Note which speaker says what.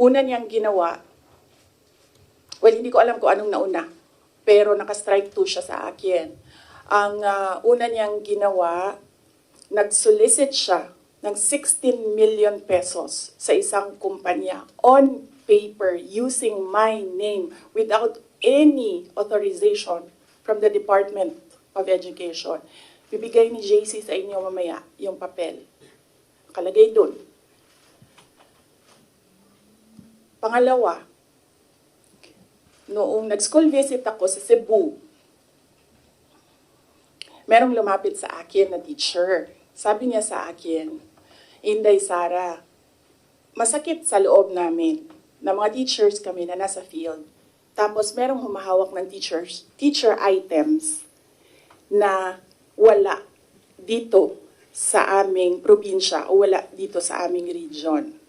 Speaker 1: una niyang ginawa, well, hindi ko alam kung anong nauna, pero naka-strike two siya sa akin. Ang ah, una niyang ginawa, nag-solicit siya ng 16 million pesos sa isang kumpanya on paper using my name without any authorization from the Department of Education. Bibigay ni JC sa inyo mamaya yung papel. Nakalagay doon. Pangalawa, noong nag-school visit ako sa Cebu, merong lumapit sa akin na teacher. Sabi niya sa akin, Inday Sara, masakit sa loob namin na mga teachers kami na nasa field. Tapos merong humahawak ng teachers, teacher items na wala dito sa aming probinsya o wala dito sa aming region.